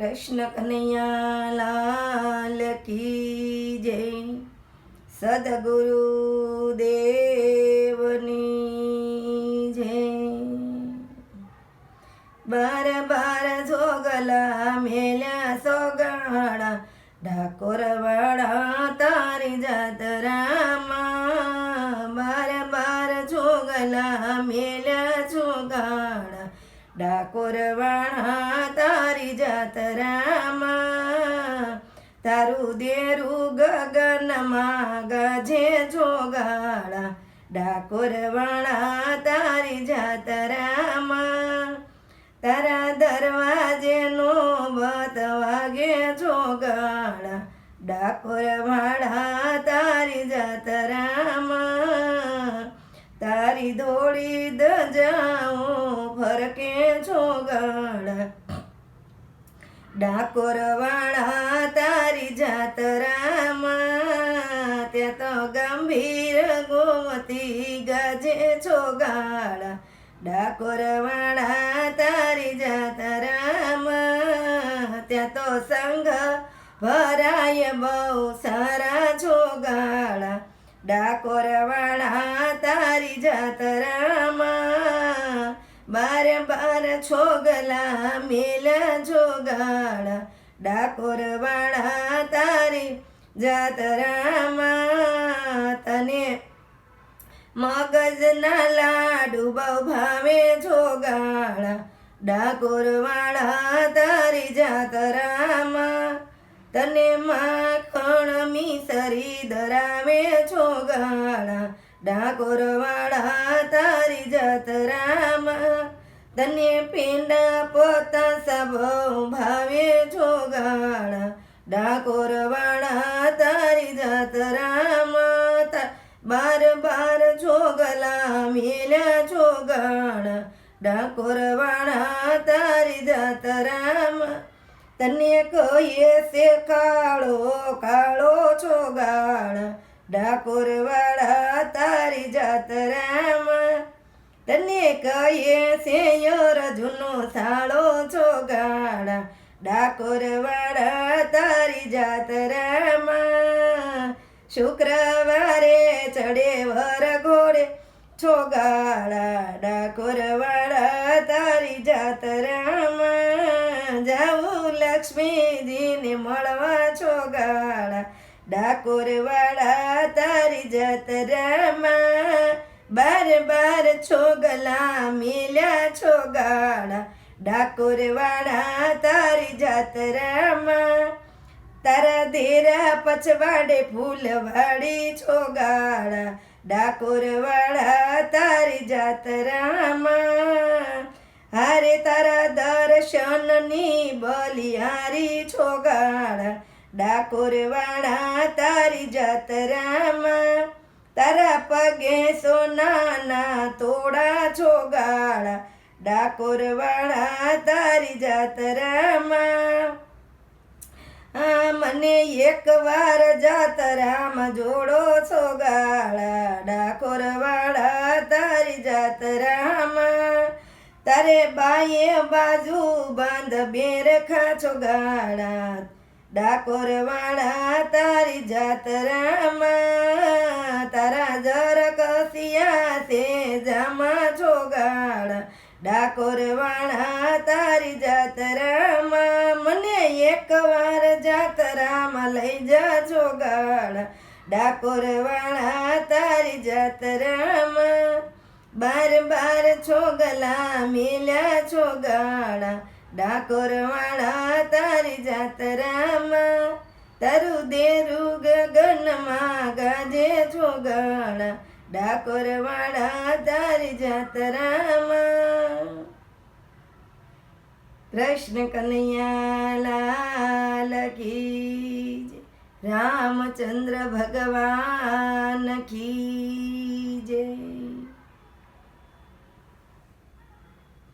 કૃષ્ણ કનૈયાલાલ કી જય. સદગુરુ દેવની જય. બાર બાર જોગલા મેલ્યા સોગાડા ડાકોર વાળા તારી જાતરામાં. બાર બાર જોગલા મેલ્યા જોગાડા ડાકોર તારી જાતરામાં તારું દેરું ગગનમાં ગજે જોગાળા, ડાકોર વાળા તારી જાતરામાં તારા દરવાજે નો બત વાગે જોગાળા, ડાકોર વાળા તારી જાતરામાં તારી દોડી દજાઓ ફરકે જોગાડા ડાકોર વાળા તારી જાતરામાં ત્યાં તો ગંભીર ગોમતી ગાજે છોગાળા ડાકોર વાળા તારી જાતરામાં ત્યાં તો સંઘ ભરાય બહુ સારા છોગાળા ડાકોર વાળા તારી જાતરામાં બાર બાર છોગલા મેલા જોગાળા, ડાકોર વાળા તારી જાતરામાં તને મગજના લાડુ બહુ ભાવે જોગાળા, ડાકોર વાળા તારી જાતરામાં તને માખણ મિસરી ધરાવે છોગાળા ડાકોર વાળા તારી જાતરામાં તને પિંડ પોતા સભો ભાવે છોગાળા ડાકોર વાળા તારી જાતરામાં તા- બાર બાર છોગલા મેલ્યા છોગાળા ડાકોર વાળા તારી જાતરામાં તને કહીએ છે કાળો કાળો છોગાળા ડાકોર વાળા તારી જાતરામાં તને કહીએ છે જૂનો સાળો છોગાળા ડાકોર વાળા તારી જાતરામાં શુક્રવારે ચડે વર ઘોડે છોગાળા ડાકોર વાળા તારી જાતરામાં જાઉં લક્ષ્મીજીને મળવા છોગાળા ડાકોર વાળા તારી જાતરામાં બાર બાર છોગલા મેલ્યા છોગાળા. ડાકોર વાળા તારી જાતરામાં. તારા ધેરા પછવાડે ફૂલવાડી છોગાળા. ડાકોર વાળા તારી જાતરામાં. હારે તારા દર્શનની બલિહારી છોગાળા. ડાકોર વાળા તારી જાતરામાં. તારા પગે સોનાના તોડા છોગાળા, ડાકોર વાળા તારી જાતરામાં. મને એક વાર જાતરામાં જોડો છોગાળા, ડાકોર વાળા તારી જાતરામાં. તારે બાઈએ બાજુ બાંધ બેરખા છોગાળા, ડાકોર વાળા તારી જાતરામાં. વાળા તારી જાતરામાં. મને એક વાર જાતરામાં લઈ જા છોગાળા ડાકોર વાળા તારી જાતરામાં. બાર બાર છોગલા મેલ્યા છોગાળા ડાકોર વાળા તારી જાતરામાં. તારું દેરું ગગનમાં ગાજે છોગાળા ડાકોર વાળા તારી જાતરામાં. કૃષ્ણ કનૈયાલાલ કી. રામચંદ્ર ભગવાન કી